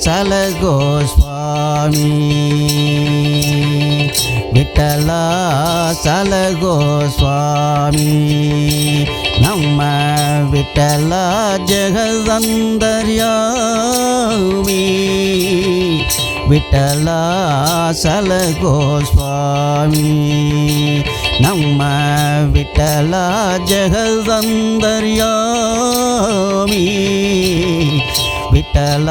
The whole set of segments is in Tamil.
ಸಲಗೋ ಸ್ವಾಮಿ ವಿಠಲ ಸಲಗೋ ಸ್ವಾಮಿ ನಮ್ಮ ವಿಠಲ ಜಗದಂದರ್ಯಾಮಿ ವಿಠಲ ಸಲಗೋ ಸ್ವಾಮಿ ನಮ್ಮ ವಿಠಲ ಜಗದಂದರ್ಯಾಮಿ ವಿಠಲ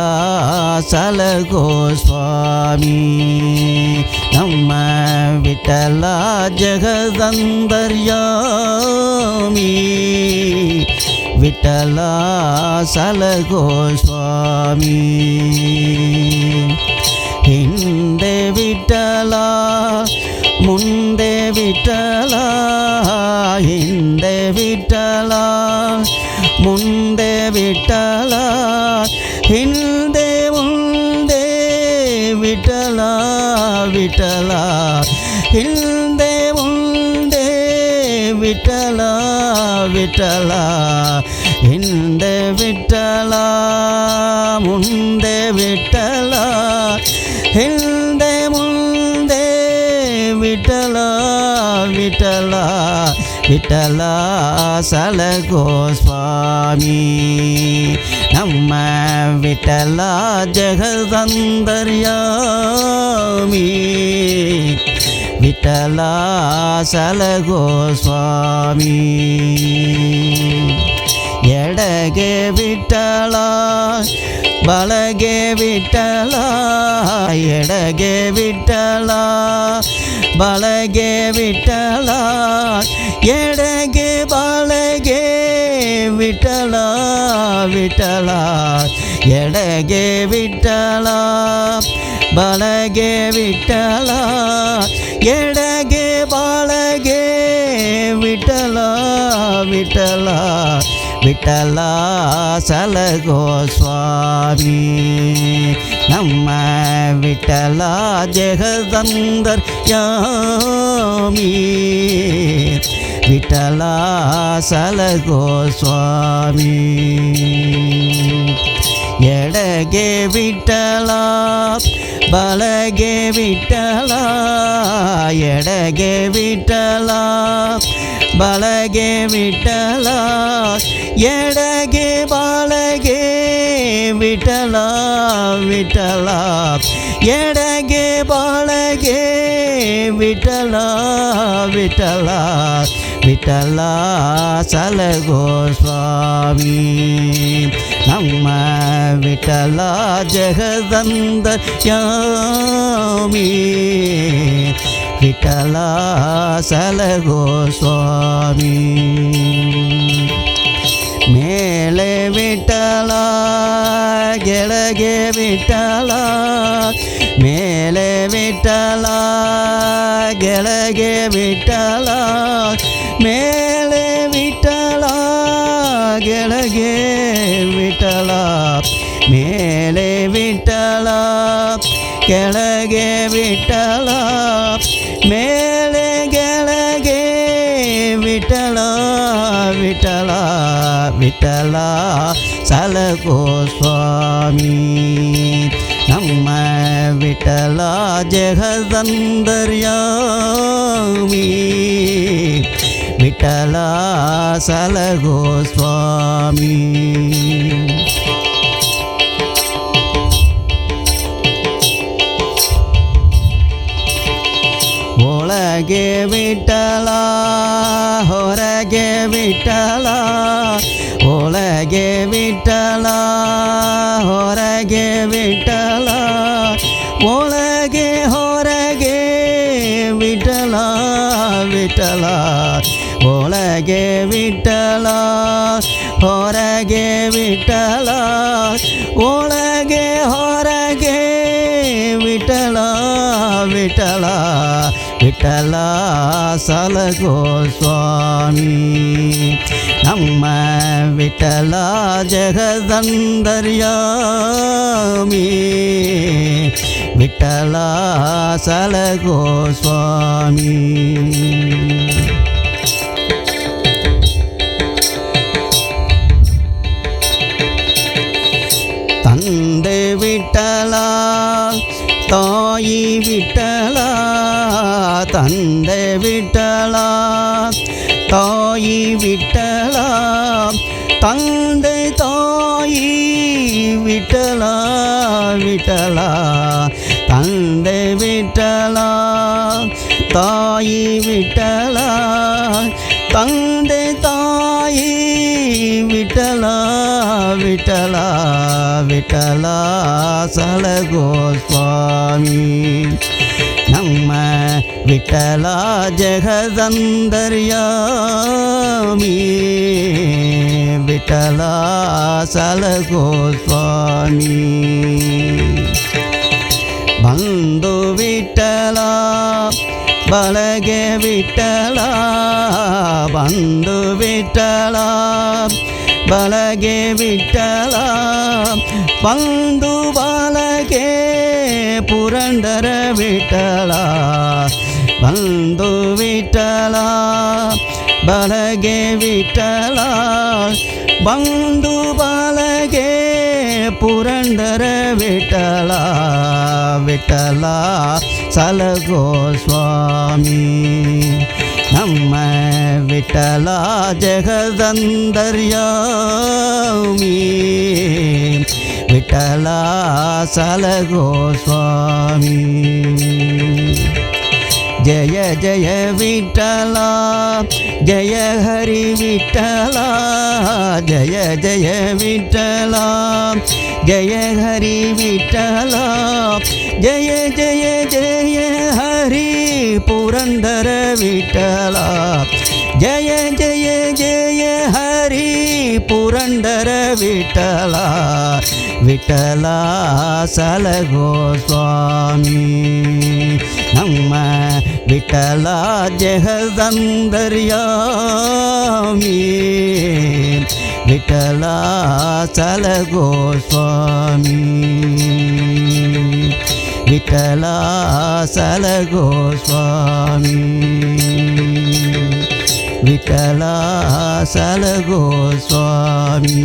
ಸಲಗೋ ಸ್ವಾಮಿ ನಮ್ಮ ವಿಠಲ ಜಗದಂದರ್ಯಾಮಿ ವಿಠಲ ಸಲಗೋ ಸ್ವಾಮಿ ಹಿಂದೆ ವಿಠಲ ಮುಂದೆ ವಿಠಲ ಹಿಂದೆ ವಿಠಲ ಮುಂದೆ ವಿಠಲ ಹಿಂದೆ ಮುಂದೆ ವಿಠಲ ವಿಠಲ ಹಿಂದೆ ಮುಂದೆ ವಿಠಲ ವಿಠಲ ಹಿಂದೆ ವಿಠಲ ಮುಂದೆ ವಿಠಲ ಹಿಂದೆ ಮುಂದೆ ವಿಠಲ ವಿಠಲ விட்டலா சலகோ சுவாமி. நம்ம விட்டலா ஜெகதந்தர்யாமி. விட்டலா சலகோ சுவாமி. வலகே விட்டலா இடகே விட்டலா பலகே விட்டலா எடகே பலகே விட்டலா விட்டலா எடகே விட்டலா பலகே விட்டலா எடகே பலகே விட்டலா விட்டலா. விட்டலாசல கோஸ்வாமி நம்ம விட்டலா ஜெகதந்தர் யாமி. விட்டலாசல கோஸ்வாமி ಎಡಗೆ ವಿಠಲ ಬಲಗೆ ವಿಠಲ ಎಡಗೆ ವಿಠಲ ಬಲಗೆ ವಿಠಲ ಎಡಗೆ ಬಾಳಗೆ ವಿಠಲ ವಿಠಲ ಎಡಗೆ ಬಾಳಗೆ ವಿಠಲ ವಿಠಲ ವಿಠಲ ಸಲಗೋ ಸ್ವಾಮಿ ನಮ್ಮ ವಿಠಲ ಜಗದಂದ ಯಾಮಿ ವಿಠಲ ಸಲಗೋ ಸ್ವಾಮಿ ಮೇಲೆ ವಿಠಲ ಕೆಳಗೆ ವಿಠಲ ಮೇಲೆ ವಿಠಲ ಕೆಳಗೆ ವಿಠಲ ವಿಠಲ ಮೇಲೆ ವಿಠಲ ಕೆಳಗೆ ವಿಠಲ ಮೇಲೆ ಕೆಳಗೆ ವಿಠಲ ವಿಠಲ ವಿಠಲ ಸಲಗೋ ಸ್ವಾಮಿ ನಮ್ಮ ವಿಠಲ ಜಗದಂದರ್ಯಾಮಿ ವಿಠಲ ಸಲಗೋ ಸ್ವಾಮಿ ಒಳಗೆ ವಿಠಲ ಹೊರಗೆ ವಿಠಲ ಒಳಗೆ ಹೊರಗೆ ವಿಠಲ ವಿಠಲ ಒಳಗೆ ವಿಠಲ ಹೊರಗೆ ವಿಠಲ ಒಳಗೆ ಹೊರಗೆ ವಿಠಲ ವಿಠಲ ವಿಠಲ ಸಲಗೋ ಸ್ವಾಮಿ ನಮ್ಮ ವಿಠಲಾ ಜಗದಂದರ್ಯಾಮಿ ವಿಠಲಾ ಸಲಗೋ ಸ್ವಾಮಿ ತಂದೆ ವಿಠಲಾ தாயி விட்டலா தந்தை விட்டலா தாயி விட்டலா தந்தை தாயி விட்டலா விட்டலா. தந்தை விட்டலா தாயி விட்டலா. தந்தை தாயி விட்டலா விட்டலா விட்டலா. சலகோ சுவாமி விட்டலா ஜெகதந்தர்யாமி விட்டலா சலகோ சுவாமி ಬಂದು ವಿಠಲ ಬಳಗೆ ವಿಠಲ ಬಂದು ವಿಠಲ ಬಳಗೆ ವಿಠಲ ಬಂದು ಬಾಲಗೆ ಪುರಂದರ ವಿಠಲ ಬಂದು ವಿಠಲ ಬಳಗೆ ವಿಠಲ ಬಂದು ಬಾಲಗೆ ಪುರಂದರ ವಿಠಲ ವಿಠಲ ಸಲಗೋ ಸ್ವಾಮಿ ನಮ್ಮ ವಿಠಲ ಜಗದಂದರ್ಯಾಮಿ ವಿಠಲ ಸಲಗೋ ಸ್ವಾಮಿ ஜெய ஜெய விட்டலா ஜெய ஹரி விட்டலா ஜெய ஜெய விட்டலா ஜெய ஹரி விட்டலா ஜெய ஜெய ஜெய ஹரி புரந்தர விட்டலா ஜெய ஜெய ஜெய ஹரி புரந்தர விட்டலா விட்டலா சலகோ சுவாமி ವಿಠಲ ಜಗದಂದರ್ಯಾಮಿ ವಿಠಲ ಸಲಗೋ ಸ್ವಾಮಿ ವಿಠಲ ಸಲಗೋ ಸ್ವಾಮಿ ವಿಠಲ ಸಲಗೋ ಸ್ವಾಮಿ